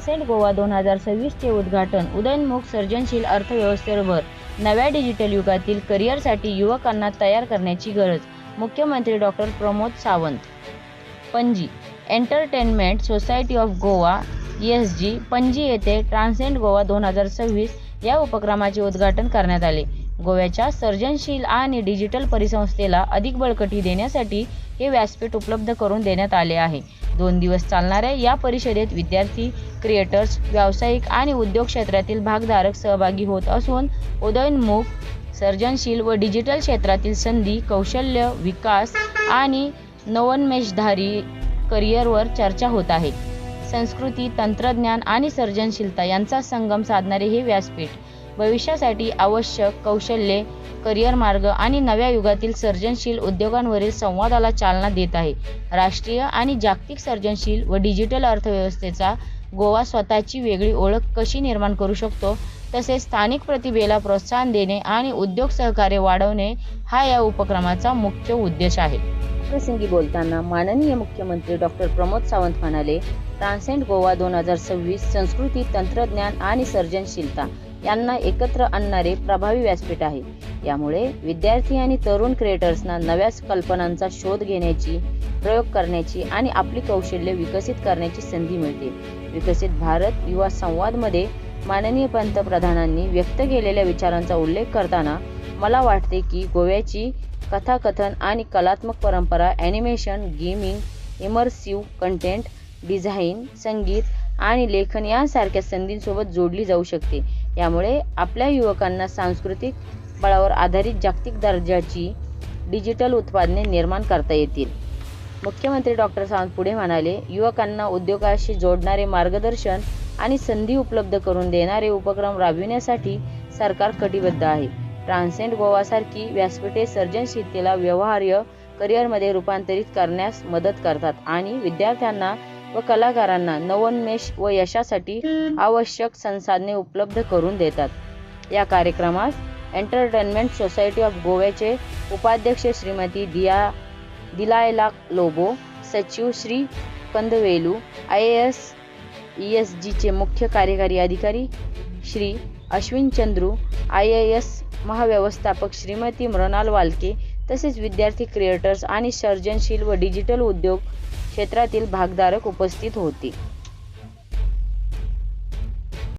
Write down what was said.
Transcend Goa दोन हजार सव्वीसचे उद्घाटन. उदयनमुख सर्जनशील अर्थव्यवस्थेवर नव्या डिजिटल युगातील करिअरसाठी युवकांना तयार करण्याची गरज मुख्यमंत्री doctor Pramod Sawant. Panaji Entertainment Society of Goa S G Panaji येथे ट्रान्सेंड गोवा दोन हजार सव्वीस या उपक्रमाचे उद्घाटन करण्यात आले. गोव्याच्या सर्जनशील आणि डिजिटल परिसंस्थेला अधिक बळकटी देण्यासाठी हे व्यासपीठ उपलब्ध करून देण्यात आले आहे. दोन दिवस चालणाऱ्या या परिषदेत विद्यार्थी क्रिएटर्स व्यावसायिक आणि उद्योग क्षेत्रातील भागधारक सहभागी होत असून उदयोन्मुख सर्जनशील व डिजिटल क्षेत्रातील संधी कौशल्य विकास आणि नवोन्मेषधारी करिअरवर चर्चा होत आहे. संस्कृती तंत्रज्ञान आणि सर्जनशीलता यांचा संगम साधणारे हे व्यासपीठ भविष्यासाठी आवश्यक कौशल्ये करिअर मार्ग आणि नव्या युगातील सर्जनशील उद्योगांवरील संवादाला चालना देत आहे. राष्ट्रीय आणि जागतिक सर्जनशील व डिजिटल अर्थव्यवस्थेचा गोवा स्वतःची वेगळी ओळख कशी निर्माण करू शकतो? तसेच स्थानिक प्रतिभेला प्रोत्साहन देणे आणि उद्योग सहकार्य वाढवणे हा या उपक्रमाचा मुख्य उद्देश आहे. प्रसंगी बोलताना माननीय मुख्यमंत्री डॉक्टर प्रमोद सावंत म्हणाले ट्रान्सेंट गोवा दोन हजार सव्वीस संस्कृती तंत्रज्ञान आणि सर्जनशीलता यांना एकत्र आणणारे प्रभावी व्यासपीठ आहे. यामुळे विद्यार्थी आणि तरुण क्रिएटर्सना नव्या कल्पनांचा शोध घेण्याची प्रयोग करण्याची आणि आपली कौशल्य विकसित करण्याची संधी मिळते. विकसित भारत युवा संवादमध्ये माननीय पंतप्रधानांनी व्यक्त केलेल्या विचारांचा उल्लेख करताना मला वाटते की गोव्याची कथाकथन आणि कलात्मक परंपरा animation gaming immersive content design संगीत आणि लेखन यांसारख्या संधींसोबत जोडली जाऊ शकते. यामुळे आपल्या युवकांना सांस्कृतिक बळावर आधारित जागतिक दर्जाची डिजिटल उत्पादने निर्माण करता येतील. मुख्यमंत्री डॉक्टर सावंत पुढे म्हणाले युवकांना उद्योगाशी जोडणारे मार्गदर्शन आणि संधी उपलब्ध करून देणारे उपक्रम राबविण्यासाठी सरकार कटिबद्ध आहे. ट्रान्सेंड गोवासारखी व्यासपीठे सर्जनशीलतेला व्यवहार्य करिअरमध्ये रूपांतरित करण्यास मदत करतात आणि विद्यार्थ्यांना व कलाकारांना नवोन्मेष व यशासाठी आवश्यक संसाधने उपलब्ध करून देतात. या कार्यक्रमात एंटरटेनमेंट सोसायटी ऑफ गोव्याचे उपाध्यक्ष श्रीमती दिया दिलायला लोबो सचिव Shri Kandavelu I A S E S जीचे मुख्य कार्यकारी अधिकारी Shri Ashwin Chandru I A S महाव्यवस्थापक श्रीमती मृणाल वालके तसेच विद्यार्थी क्रिएटर्स आणि सर्जनशील व डिजिटल उद्योग क्षेत्रातील भागधारक उपस्थित होते.